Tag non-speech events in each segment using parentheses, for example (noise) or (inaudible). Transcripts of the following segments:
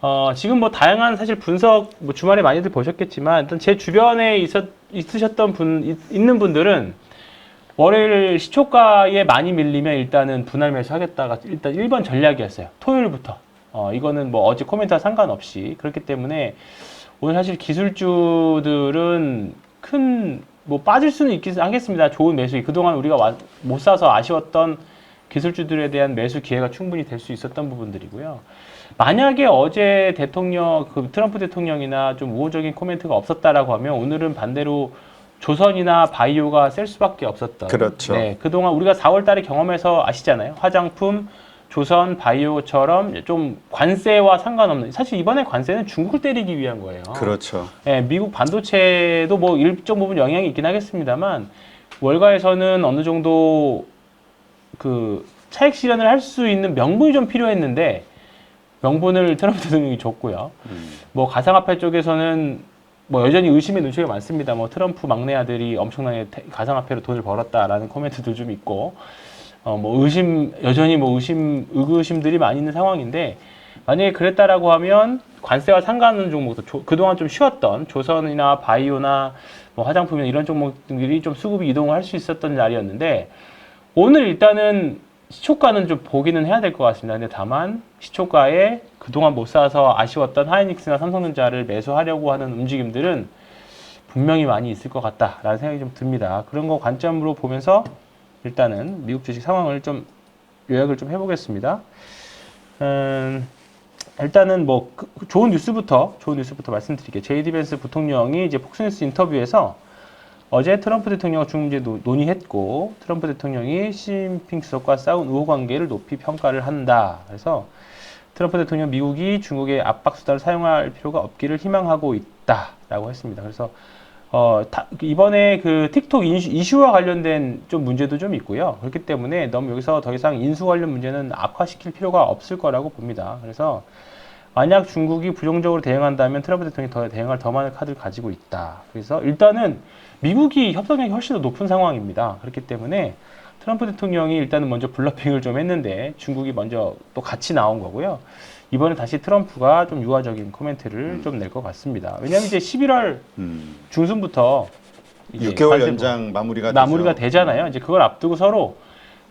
어, 지금 뭐 다양한 사실 분석 뭐 주말에 많이들 보셨겠지만 일단 제 주변에 있었, 있으셨던 분 있, 있는 분들은 월요일 시초가에 많이 밀리면 일단은 분할 매수 하겠다가 일단 1번 전략이었어요. 토요일부터. 어, 이거는 뭐 어제 코멘트와 상관없이 그렇기 때문에 오늘 사실 기술주들은 큰 뭐 빠질 수는 있긴 하겠습니다. 좋은 매수. 그동안 우리가 와- 못 사서 아쉬웠던 기술주들에 대한 매수 기회가 충분히 될 수 있었던 부분들이고요. 만약에 어제 대통령 그 트럼프 대통령이나 좀 우호적인 코멘트가 없었다라고 하면 오늘은 반대로 조선이나 바이오가 셀 수밖에 없었던. 그렇죠. 네, 그동안 우리가 4월 달에 경험해서 아시잖아요. 화장품, 조선, 바이오처럼 좀 관세와 상관없는 사실 이번에 관세는 중국을 때리기 위한 거예요. 그렇죠. 예, 미국 반도체도 뭐 일정 부분 영향이 있긴 하겠습니다만 월가에서는 어느 정도 그 차익 실현을 할 수 있는 명분이 좀 필요했는데 명분을 트럼프 대통령이 줬고요. 음. 뭐 가상화폐 쪽에서는 뭐 여전히 의심의 눈초리가 많습니다. 뭐 트럼프 막내 아들이 엄청나게 태- 가상화폐로 돈을 벌었다라는 코멘트도 좀 있고 어 뭐 의심 여전히 뭐 의심 의구심들이 많이 있는 상황인데 만약에 그랬다라고 하면 관세와 상관없는 종목도 조- 그동안 좀 쉬었던 조선이나 바이오나 뭐 화장품이나 이런 종목들이 좀 수급이 이동을 할 수 있었던 날이었는데 오늘 일단은 시초가는 좀 보기는 해야 될 것 같습니다. 근데 다만 시초가에 그동안 못 사서 아쉬웠던 하이닉스나 삼성전자를 매수하려고 하는 움직임들은 분명히 많이 있을 것 같다라는 생각이 좀 듭니다. 그런 거 관점으로 보면서 일단은 미국 주식 상황을 좀 요약을 좀 해보겠습니다. 음, 일단은 뭐 그- 그 좋은 뉴스부터 좋은 뉴스부터 말씀드릴게요. 제이디 벤스 부통령이 이제 폭스뉴스 인터뷰에서 어제 트럼프 대통령과 중국 문제 노- 논의했고 트럼프 대통령이 시진핑 주석과 싸운 우호 관계를 높이 평가를 한다. 그래서 트럼프 대통령 미국이 중국의 압박 수단을 사용할 필요가 없기를 희망하고 있다라고 했습니다. 그래서 어, 다- 이번에 그 틱톡 인슈, 이슈 와 관련된 좀 문제도 좀 있고요. 그렇기 때문에 너무 여기서 더 이상 인수 관련 문제는 악화시킬 필요가 없을 거라고 봅니다. 그래서 만약 중국이 부정적으로 대응한다면 트럼프 대통령이 더 대응할 더 많은 카드를 가지고 있다. 그래서 일단은 미국이 협상력이 훨씬 더 높은 상황입니다. 그렇기 때문에 트럼프 대통령이 일단은 먼저 블러핑을 좀 했는데 중국이 먼저 또 같이 나온 거고요. 이번에 다시 트럼프가 좀 유화적인 코멘트를 좀낼 것 같습니다. 왜냐하면 이제 11월 음. 중순부터 이제 6개월 관세 연장 마무리가 마무리가 되죠. 되잖아요. 이제 그걸 앞두고 서로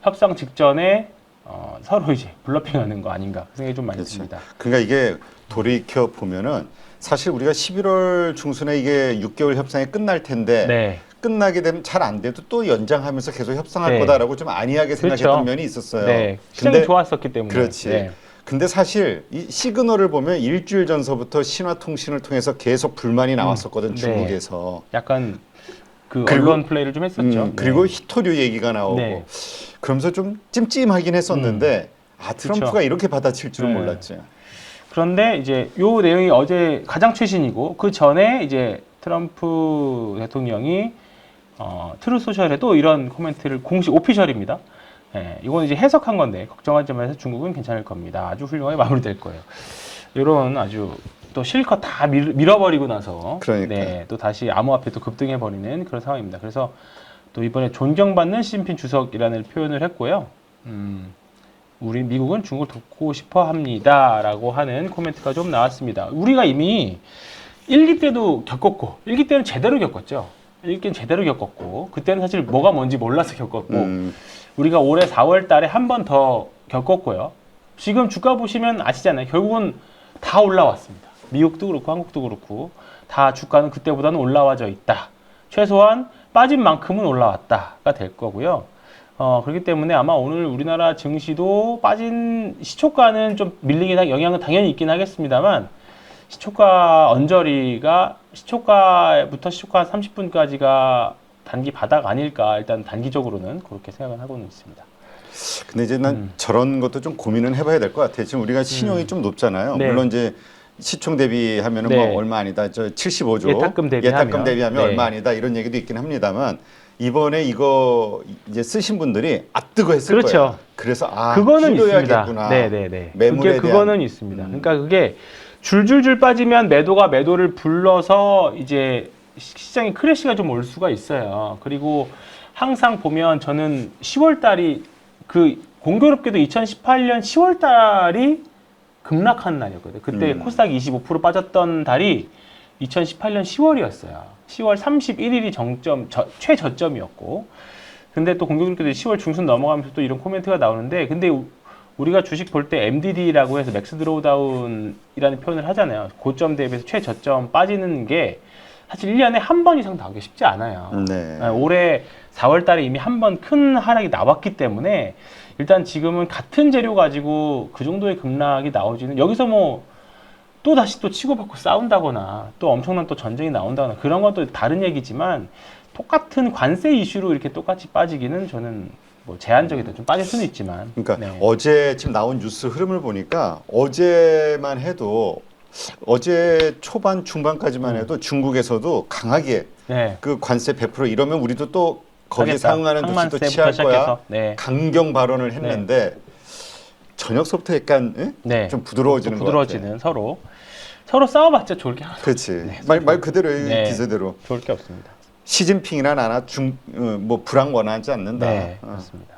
협상 직전에 어, 서로 이제 블러핑하는 거 아닌가 그 생각이 좀 많이 그렇죠. 듭니다. 그러니까 이게 돌이켜 보면은 사실 우리가 11월 중순에 이게 6개월 협상이 끝날 텐데 네, 끝나게 되면 잘 안 돼도 또 연장하면서 계속 협상할 네. 거다라고 좀 안이하게 생각했던 그렇죠. 면이 있었어요. 네, 시장이 근데 좋았었기 때문에. 그렇지. 네. 근데 사실 이 시그널을 보면 일주일 전서부터 신화 통신을 통해서 계속 불만이 나왔었거든 네. 중국에서. 약간 그 그리고- 언론 플레이를 좀 했었죠. 음, 그리고 네. 히토류 얘기가 나오고 네. 그러면서 좀 찜찜하긴 했었는데 아 트럼프가 그쵸. 이렇게 받아칠 줄은 네. 몰랐지. 그런데 이제 요 내용이 어제 가장 최신이고 그 전에 이제 트럼프 대통령이 어, 트루 소셜에 또 이런 코멘트를 공식 오피셜입니다. 예, 이건 이제 해석한 건데 걱정하지 마세요. 중국은 괜찮을 겁니다. 아주 훌륭하게 마무리될 거예요. 이런 아주 또 실컷 다 밀, 밀어버리고 나서 그러니까요. 네, 또 다시 암호화폐 또 급등해 버리는 그런 상황입니다. 그래서 또 이번에 존경받는 시진핑 주석이라는 표현을 했고요. 음, 우리 미국은 중국을 돕고 싶어 합니다라고 하는 코멘트가 좀 나왔습니다. 우리가 이미 1기 때도 겪었고 1기 때는 제대로 겪었죠. 1기는 제대로 겪었고 그때는 사실 뭐가 뭔지 몰라서 겪었고 음, 우리가 올해 4월 달에 한 번 더 겪었고요. 지금 주가 보시면 아시잖아요. 결국은 다 올라왔습니다. 미국도 그렇고 한국도 그렇고 다 주가는 그때보다는 올라와져 있다. 최소한 빠진 만큼은 올라왔다가 될 거고요. 어, 그렇기 때문에 아마 오늘 우리나라 증시도 빠진 시초가는 좀 밀리긴 하, 영향은 당연히 있긴 하겠습니다만 시초가 언저리가 시초가부터 시초가 30분까지가 단기 바닥 아닐까 일단 단기적으로는 그렇게 생각을 하고는 있습니다. 근데 이제 난 음. 저런 것도 좀 고민은 해봐야 될 것 같아. 지금 우리가 신용이 좀 높잖아요. 네. 물론 이제 시총 대비하면은 네. 뭐 얼마 아니다. 저 75조 예탁금 대비하면. 예탁금 대비하면 네. 얼마 아니다 이런 얘기도 있긴 합니다만 이번에 이거 이제 쓰신 분들이 아 뜨거 했을 그렇죠. 거예요. 그래서 아 그거는 있습니다. 네네네. 매물에 그게 그거는 대한- 있습니다. 음. 그러니까 그게 줄줄줄 빠지면 매도가 매도를 불러서 이제 시- 시장에 크래시가 좀 올 수가 있어요. 그리고 항상 보면 저는 10월 달이 그 공교롭게도 2018년 10월 달이 급락한 날이었거든요. 그때 음. 코스닥이 25% 빠졌던 달이 2018년 10월이었어요. 10월 31일이 정점 저- 최저점이었고 근데 또 공교롭게도 10월 중순 넘어가면서 또 이런 코멘트가 나오는데 근데 우- 우리가 주식 볼 때 MDD라고 해서 맥스 드로우다운이라는 표현을 하잖아요. 고점 대비해서 최저점 빠지는 게 사실 1년에 한 번 이상 나오기 쉽지 않아요. 네. 네, 올해 4월 달에 이미 한 번 큰 하락이 나왔기 때문에 일단 지금은 같은 재료 가지고 그 정도의 급락이 나오지는 여기서 뭐 또 다시 또 치고받고 싸운다거나 또 엄청난 또 전쟁이 나온다거나 그런 건 또 다른 얘기지만 똑같은 관세 이슈로 이렇게 똑같이 빠지기는 저는 뭐 제한적이다 좀 빠질 수는 있지만 그러니까 네. 어제 지금 나온 뉴스 흐름을 보니까 어제만 해도 어제 초반 중반까지만 음. 해도 중국에서도 강하게 네. 그 관세 100% 이러면 우리도 또 거기에 하겠다. 상응하는 조치도 항만세부터 취할 거야. 시작해서. 네. 강경 발언을 했는데 저녁서부터 약간 예? 네. 좀 부드러워지는 또것 같아. 부드러워지는 서로 서로 싸워봤자 좋을 게 하나 그렇지. 말, 말 그대로예요. 네. 기세대로. 좋을 게 없습니다. 시진핑이나 나나 중뭐 불황 원하지 않는다. 네, 어. 그렇습니다.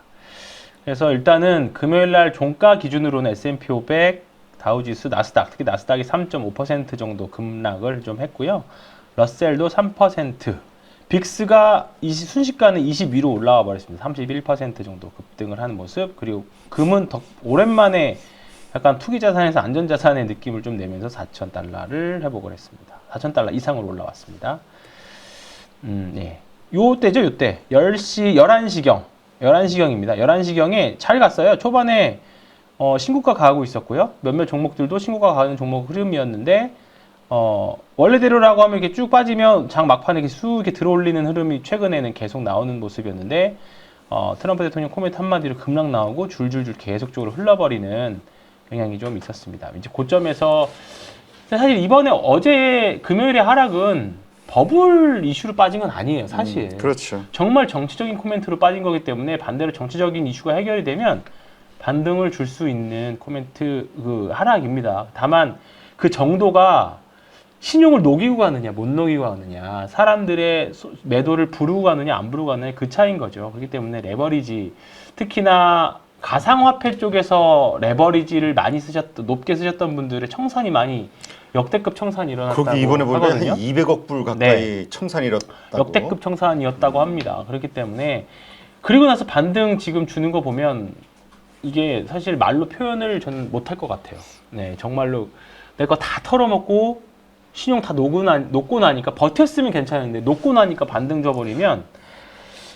그래서 일단은 금요일 날 종가 기준으로는 S&P 500, 다우지수, 나스닥, 특히 나스닥이 3.5% 정도 급락을 좀 했고요. 러셀도 3%, 빅스가 20, 순식간에 22로 올라와 버렸습니다. 31% 정도 급등을 하는 모습. 그리고 금은 더 오랜만에 약간 투기 자산에서 안전 자산의 느낌을 좀 내면서 4천 달러를 회복을 했습니다. 4천 달러 이상으로 올라왔습니다. 음, 예. 요 때죠, 요 때. 10시, 11시경. 11시경입니다. 11시경에 잘 갔어요. 초반에 어, 신고가 가고 있었고요. 몇몇 종목들도 신고가 가는 종목 흐름이었는데, 어, 원래대로라고 하면 이렇게 쭉 빠지면 장 막판에 이렇게 쑥 이렇게 들어올리는 흐름이 최근에는 계속 나오는 모습이었는데, 어, 트럼프 대통령 코멘트 한마디로 급락 나오고 줄줄줄 계속적으로 흘러버리는 영향이 좀 있었습니다. 이제 고점에서 사실 이번에 어제 금요일의 하락은 버블 이슈로 빠진 건 아니에요, 사실. 음, 그렇죠. 정말 정치적인 코멘트로 빠진 거기 때문에 반대로 정치적인 이슈가 해결이 되면 반등을 줄 수 있는 코멘트 그 하락입니다. 다만 그 정도가 신용을 녹이고 가느냐 못 녹이고 가느냐 사람들의 소- 매도를 부르고 가느냐 안 부르고 가느냐 그 차이인 거죠. 그렇기 때문에 레버리지 특히나 가상화폐 쪽에서 레버리지를 많이 쓰셨던 높게 쓰셨던 분들의 청산이 많이 역대급 청산이 일어났다고 거기 이번에 하거든요. 200억 불 가까이 청산이 일었다고. 역대급 청산이었다고 합니다. 그렇기 때문에 그리고 나서 반등 지금 주는 거 보면 이게 사실 말로 표현을 저는 못할 것 같아요. 네, 정말로 내 거 다 털어먹고 신용 다 녹고, 나, 녹고 나니까 버텼으면 괜찮은데 녹고 나니까 반등 줘버리면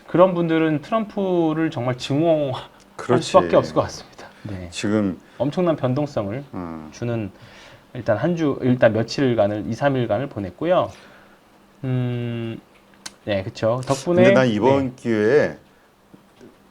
그런 분들은 트럼프를 정말 증오할 그렇지. 수밖에 없을 것 같습니다. 네, 지금 엄청난 변동성을 음, 주는 일단 한 주 일단 며칠간을 2, 3일간을 보냈고요. 음, 네, 그렇죠. 덕분에 근데 난 이번 네, 기회에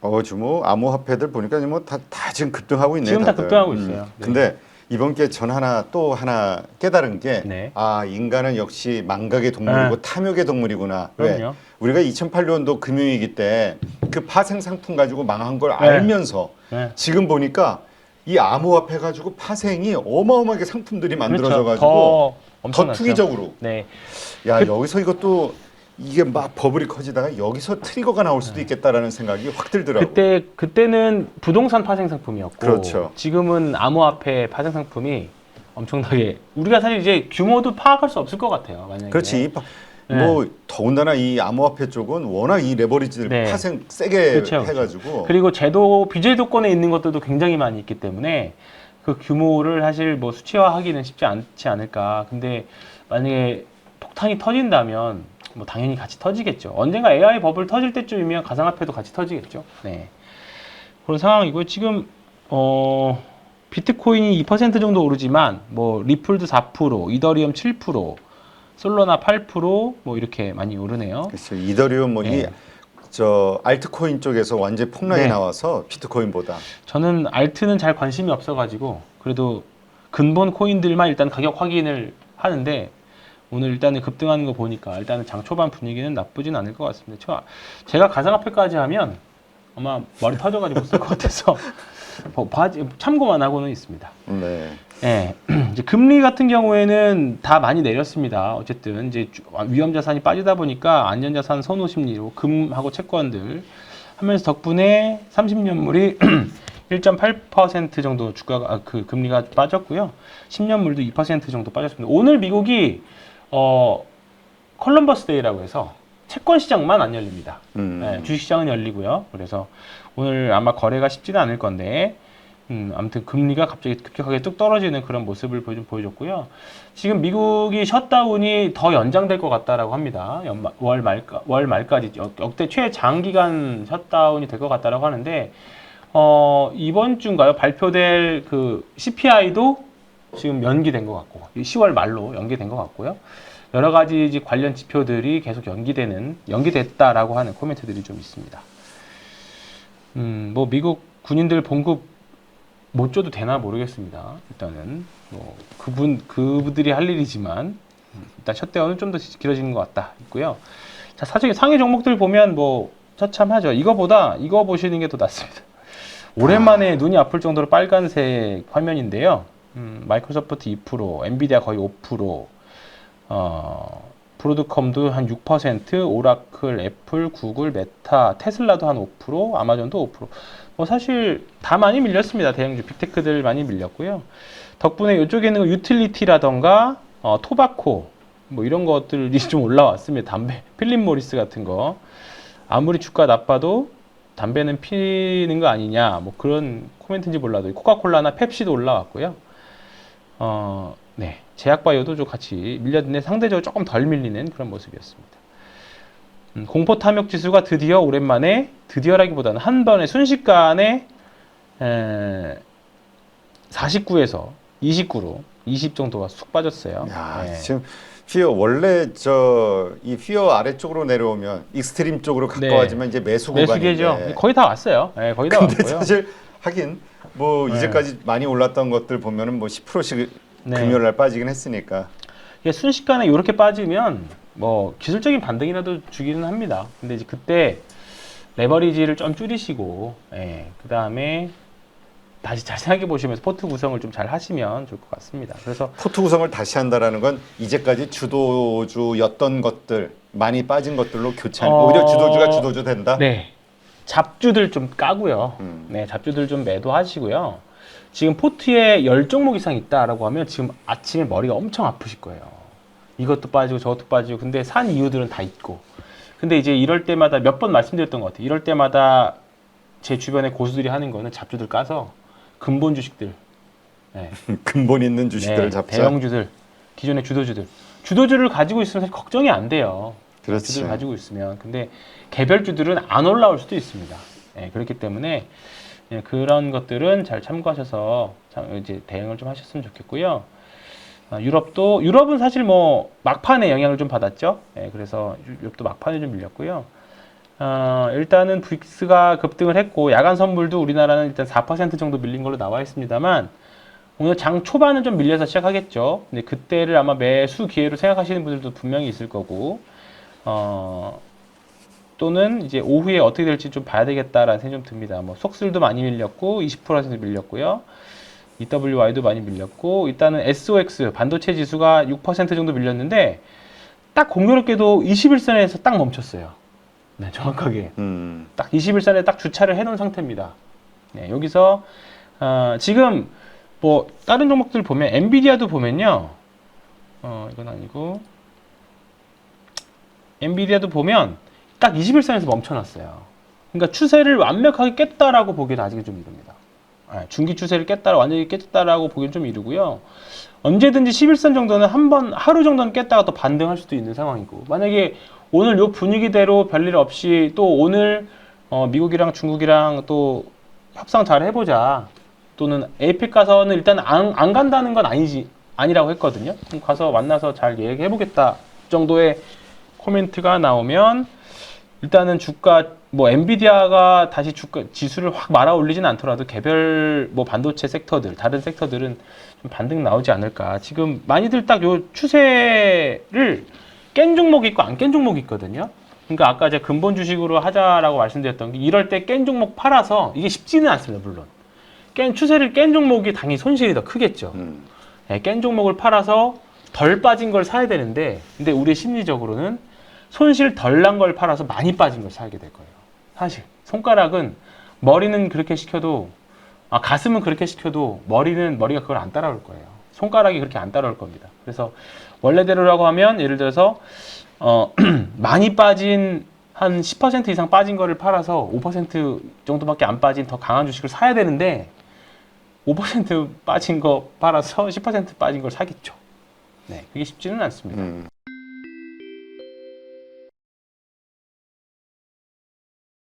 어주뭐 암호화폐들 보니까 뭐다 다 지금 급등하고 있네. 지금 다 다들. 급등하고 있어요. 네. 근데 이번 기회에 전 하나 또 하나 깨달은 게 네. 아 인간은 역시 망각의 동물이고 네. 탐욕의 동물이구나. 왜? 그럼요. 우리가 2008년도 금융위기 때 그 파생 상품 가지고 망한 걸 네. 알면서 네. 지금 보니까 이 암호화폐 가지고 파생이 어마어마하게 상품들이 만들어져 그렇죠. 가지고 더더 엄청났죠. 투기적으로 네, 야 그- 여기서 이것도 이게 막 버블이 커지다가 여기서 트리거가 나올 수도 있겠다라는 생각이 확 들더라고. 네. 그때 그때는 부동산 파생 상품이었고 그렇죠. 지금은 암호화폐 파생 상품이 엄청나게 우리가 사실 이제 규모도 파악할 수 없을 것 같아요. 만약에 그렇지. 파- 네. 뭐 더군다나 이 암호화폐 쪽은 워낙 이 레버리지를 네. 파생 세게 그렇죠, 그렇죠. 해가지고 그리고 제도 비제도권에 있는 것들도 굉장히 많이 있기 때문에 그 규모를 사실 뭐 수치화하기는 쉽지 않지 않을까. 근데 만약에 폭탄이 터진다면 뭐 당연히 같이 터지겠죠. 언젠가 AI 버블 터질 때쯤이면 가상화폐도 같이 터지겠죠. 네. 그런 상황이고 지금 어 비트코인이 2% 정도 오르지만 뭐 리플도 4%, 이더리움 7%, 솔로나 8%뭐 이렇게 많이 오르네요. 그렇죠. 이더리움 뭐이 네. 저 알트코인 쪽에서 완전 폭락이 네. 나와서 비트코인보다 저는 알트는 잘 관심이 없어가지고 그래도 근본 코인들만 일단 가격 확인을 하는데 오늘 일단은 급등하는 거 보니까 일단은 장 초반 분위기는 나쁘진 않을 것 같습니다. 저, 제가 가상화폐까지 하면 아마 머리 터져가지고 못 쓸 것 같아서 (laughs) 뭐 봐지- 참고만 하고는 있습니다. 네. 예, (clears throat) 이제 금리 같은 경우에는 다 많이 내렸습니다. 어쨌든 이제 주- 위험 자산이 빠지다 보니까 안전 자산 선호 심리로 금하고 채권들 하면서 덕분에 30년물이 1.8% (clears throat) 정도 주가가 아, 그 금리가 빠졌고요. 10년물도 2% 정도 빠졌습니다. 오늘 미국이 어 컬럼버스 데이라고 해서 채권 시장만 안 열립니다. 음. 네, 주식 시장은 열리고요. 그래서 오늘 아마 거래가 쉽지는 않을 건데 음, 아무튼 금리가 갑자기 급격하게 뚝 떨어지는 그런 모습을 보여, 보여줬고요. 지금 미국이 셧다운이 더 연장될 것 같다라고 합니다. 연마, 월 말까 월 말까지 역, 역대 최장기간 셧다운이 될 것 같다라고 하는데 어, 이번 주인가요? 발표될 그 CPI도 지금 연기된 것 같고 10월 말로 연기된 것 같고요. 여러 가지 관련 지표들이 계속 연기되는 연기됐다라고 하는 코멘트들이 좀 있습니다. 음, 뭐 미국 군인들 봉급 못 줘도 되나 모르겠습니다. 일단은 뭐 그분 그분들이 할 일이지만 일단 셧다운은 좀 더 길어지는 것 같다 있고요. 자 사실 상위 종목들 보면 뭐 처참하죠. 이거보다 이거 보시는 게 더 낫습니다. 오랜만에 눈이 아플 정도로 빨간색 화면인데요. 음, 마이크로소프트 2%, 엔비디아 거의 5%, 어, 브로드컴도 한 6%, 오라클, 애플, 구글, 메타, 테슬라도 한 5%, 아마존도 5%. 뭐 사실 다 많이 밀렸습니다. 대형주 빅테크들 많이 밀렸고요. 덕분에 이쪽에 있는 거 유틸리티라던가 어, 토바코 뭐 이런 것들이 (laughs) 좀 올라왔습니다. 담배, 필립 모리스 같은 거. 아무리 주가 나빠도 담배는 피는 거 아니냐 뭐 그런 코멘트인지 몰라도 코카콜라나 펩시도 올라왔고요. 어, 네. 제약바이오도 좀 같이 밀렸는데 상대적으로 조금 덜 밀리는 그런 모습이었습니다. 음, 공포 탐욕 지수가 드디어 오랜만에 드디어라기보다는 한 번에 순식간에 에, 49에서 29로 20 정도가 쑥 빠졌어요. 야, 네. 지금 피어 원래 저이 피어 아래쪽으로 내려오면 익스트림 쪽으로 가까워지면 이제 매수 구간인데. 매수계죠. 거의 다 왔어요. 네, 거의 다 근데 왔고요. 사실 하긴 뭐 네. 이제까지 많이 올랐던 것들 보면은 뭐 10%씩 네. 금요일 날 빠지긴 했으니까. 이게 순식간에 이렇게 빠지면 뭐 기술적인 반등이라도 주기는 합니다. 근데 이제 그때 레버리지를 좀 줄이시고, 예, 그 다음에 다시 잘 생각해 보시면서 포트 구성을 좀 잘 하시면 좋을 것 같습니다. 그래서 포트 구성을 다시 한다라는 건 이제까지 주도주였던 것들 많이 빠진 것들로 교체. 어, 오히려 주도주가 주도주 된다. 네 잡주들 좀 까고요. 음. 네 잡주들 좀 매도하시고요. 지금 포트에 열 종목 이상 있다라고 하면 지금 아침에 머리가 엄청 아프실 거예요. 이것도 빠지고 저것도 빠지고 근데 산 이유들은 다 있고. 근데 이제 이럴 때마다 몇 번 말씀드렸던 것 같아요. 이럴 때마다 제 주변에 고수들이 하는 거는 잡주들 까서 근본 주식들, 네, (laughs) 근본 있는 주식들을 네, 잡자. 대형주들, 기존의 주도주들, 주도주를 가지고 있으면 사실 걱정이 안 돼요. 그렇지. 주를 가지고 있으면 근데 개별주들은 안 올라올 수도 있습니다. 예, 그렇기 때문에 예, 그런 것들은 잘 참고하셔서 참 이제 대응을 좀 하셨으면 좋겠고요. 아, 유럽도 유럽은 사실 뭐 막판에 영향을 좀 받았죠. 예, 그래서 유- 유럽도 막판에 좀 밀렸고요. 어, 일단은 브릭스가 급등을 했고 야간 선물도 우리나라는 일단 4% 정도 밀린 걸로 나와 있습니다만 오늘 장 초반은 좀 밀려서 시작하겠죠. 근데 그때를 아마 매수 기회로 생각하시는 분들도 분명히 있을 거고 어, 또는 이제 오후에 어떻게 될지 좀 봐야 되겠다라는 생각이 좀 듭니다. 뭐 속술도 많이 밀렸고 20% 밀렸고요. EWY도 많이 밀렸고 일단은 SOX 반도체 지수가 6% 정도 밀렸는데 딱 공교롭게도 21선에서 딱 멈췄어요. 네, 정확하게 음. 딱 21선에 딱 주차를 해놓은 상태입니다. 네, 여기서 어, 지금 뭐 다른 종목들 보면 엔비디아도 보면요. 어, 이건 아니고 엔비디아도 보면 딱 21선에서 멈춰놨어요. 그러니까 추세를 완벽하게 깼다라고 보기는 아직은 좀 이릅니다. 네, 중기 추세를 깼다, 완전히 깼다라고 보기는 좀 이르고요. 언제든지 11선 정도는 한 번, 하루 정도는 깼다가 또 반등할 수도 있는 상황이고. 만약에 오늘 요 분위기대로 별일 없이 또 오늘 어, 미국이랑 중국이랑 또 협상 잘 해보자. 또는 에이펙 가서는 일단 안, 안 간다는 건 아니지, 아니라고 했거든요. 가서 만나서 잘 얘기해보겠다 정도의 코멘트가 나오면 일단은 주가 뭐 엔비디아가 다시 주가 지수를 확 말아 올리진 않더라도 개별 뭐 반도체 섹터들 다른 섹터들은 좀 반등 나오지 않을까. 지금 많이들 딱 요 추세를 깬 종목이 있고 안 깬 종목이 있거든요. 그러니까 아까 제가 근본 주식으로 하자라고 말씀드렸던 게 이럴 때 깬 종목 팔아서 이게 쉽지는 않습니다 물론. 깬 추세를 깬 종목이 당연히 손실이 더 크겠죠. 음. 네, 깬 종목을 팔아서 덜 빠진 걸 사야 되는데 근데 우리 심리적으로는 손실 덜 난 걸 팔아서 많이 빠진 걸 사게 될 거예요. 사실 손가락은 머리는 그렇게 시켜도 아, 가슴은 그렇게 시켜도 머리는 머리가 그걸 안 따라올 거예요. 손가락이 그렇게 안 따라올 겁니다. 그래서 원래대로라고 하면 예를 들어서 어, (clears throat) 많이 빠진 한 10% 이상 빠진 거를 팔아서 5% 정도밖에 안 빠진 더 강한 주식을 사야 되는데 5% 빠진 거 팔아서 10% 빠진 걸 사겠죠. 네, 그게 쉽지는 않습니다. 음.